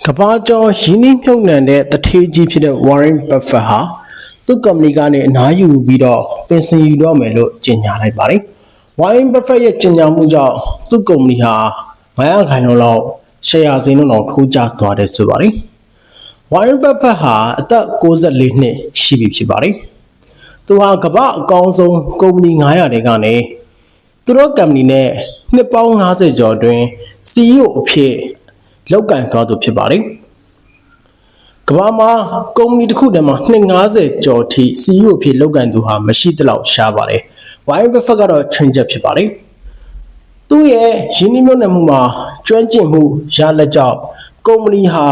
ကမ္ဘာကျော်ရင်းနှီးမြှုပ်နှံတဲ့တထေးကြီးဖြစ်တဲ့ Warren Buffett ဟာသူ့ကုမ္ပဏီကနေအနားယူပြီးတော့ပင်စင်ယူတော့မယ်လို့ကြေညာလိုက်ပါတယ်။ Warren Buffett ရဲ့ကြေညာမှုကြောင့်သူ့ကုမ္ပဏီဟာ900ခိုင်နှုန်းလောက်ရှယ်ယာဈေးနှုန်းတော့ထိုးကျသွားတယ်ဆိုပါတယ်။ Warren Buffett ဟာအသက်64နှစ်ရှိပြီဖြစ်ပါတယ်။သူဟာကမ္ဘာအကောင်းဆုံးကုမ္ပဏီ900တွေကနေသူတို့ကုမ္ပဏီနဲ့နှစ်ပေါင်း90ကျော်အတွင်း CEO အဖြစ် လောက်ကန်သွားသူဖြစ်ပါတယ်။ကမ္ဘာမှာကုမ္ပဏီတစ်ခုတည်းမှာ250ကျော်ထိ CEO အဖြစ်လောက်ကန်သူဟာမရှိသလောက်ရှားပါတယ်။ Warren Buffett ကတော့ချွင်းချက်ဖြစ်ပါတယ်။သူ့ရဲ့ရင်းနှီးမြှုပ်နှံမှုမှာကျွမ်းကျင်မှုရလက်ကြောင့်ကုမ္ပဏီဟာ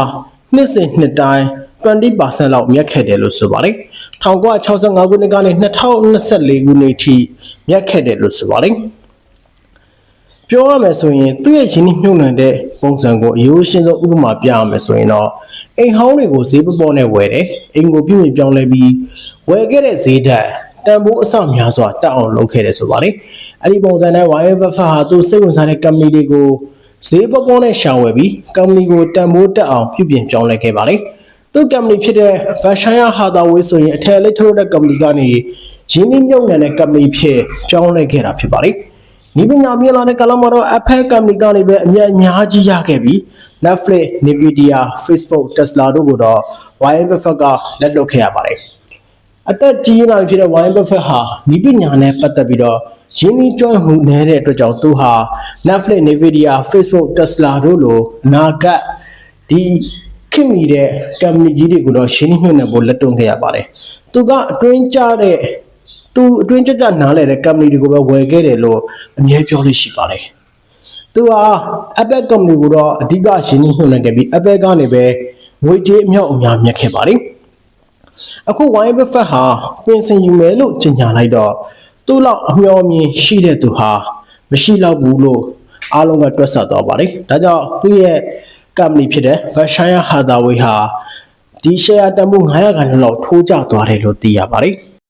နှစ်စဉ်နှစ်တိုင်း20%လောက်မြတ်ခဲ့တယ်လို့ဆိုပါတယ်။1965ခုနှစ်ကနေ2024ခုနှစ်ထိမြတ်ခဲ့တယ်လို့ဆိုပါတယ်။ ပြောရမယ်ဆိုရင်သူ့ရဲ့ယင်းနှိမ့်မြုပ်နှံတဲ့ပုံစံကိုအရိုးရှင်းဆုံးဥပမာပြရမယ်ဆိုရင်တော့အိမ်ဟောင်းတွေကိုဈေးပပေါ်နဲ့ဝယ်တယ်အိမ်ကိုပြုပြင်ပြောင်းလဲပြီးဝယ်ခဲ့တဲ့ဈေးတက်တန်ဖိုးအဆများစွာတက်အောင်လုပ်ခဲ့တယ်ဆိုပါလေအဲ့ဒီပုံစံနဲ့ Warren Buffett ဟာသူစိတ်ဝင်စားတဲ့ company တွေကိုဈေးပပေါ်နဲ့ရှာဝယ်ပြီး company ကိုတန်ဖိုးတက်အောင်ပြုပြင်ပြောင်းလဲခဲ့ပါလေသူ့ company ဖြစ်တဲ့ Berkshire Hathaway ဆိုရင်အထည်လေးထုတ်တဲ့ company ကနေရင်းနှီးမြှုပ်နှံတဲ့ company ဖြစ်ပြောင်းလဲခဲ့တာဖြစ်ပါလေ နီးပညာမြင့်လာတဲ့ကာလမှာတော့ Apple company ကနေပဲအမြတ်အများကြီးရခဲ့ပြီး Netflix, Nvidia, Facebook, Tesla တို့ကိုတော့ Warren Buffett ကလက်လွတ်ခဲ့ရပါတယ်။အသက်ကြီးလာပြီဖြစ်တဲ့ Warren Buffett ဟာနီးပညာနဲ့ပတ်သက်ပြီးတော့ရင်းနှီးကျွမ်းမှုနေတဲ့အတွက်ကြောင့်သူဟာ Netflix, Nvidia, Facebook, Tesla တို့လိုအနာဂတ်ဒီခင်မီတဲ့ company ကြီးတွေကိုတော့ရှင်းနှီးမြှုပ်နှံဖို့လက်တွန့်ခဲ့ရပါတယ်။သူကအတွင်းကျတဲ့ သူအတွင်းကျကျနားလဲတဲ့ company တွေကိုပဲဝယ်ခဲ့တယ်လို့အမြဲပြောလို့ရှိပါတယ်။သူဟာ Apple company ကိုတော့အဓိကရင်းနှီးမြှုပ်နှံခဲ့ပြီး Apple ကနေပဲငွေကြေးအမြောက်အများမြတ်ခဲ့ပါတယ်။အခု Warren Buffett ဟာပင်စင်ယူမယ်လို့ကြေညာလိုက်တော့သူ့လောက်အမျှော်အမြင်ရှိတဲ့သူဟာမရှိတော့ဘူးလို့အားလုံးကတွက်ဆသွားပါတယ်။ဒါကြောင့်သူ့ရဲ့ company ဖြစ်တဲ့ Berkshire Hathaway ဟာဒီ share တန်ဖိုး900ခန်းလောက်ထိုးကျသွားတယ်လို့သိရပါတယ်။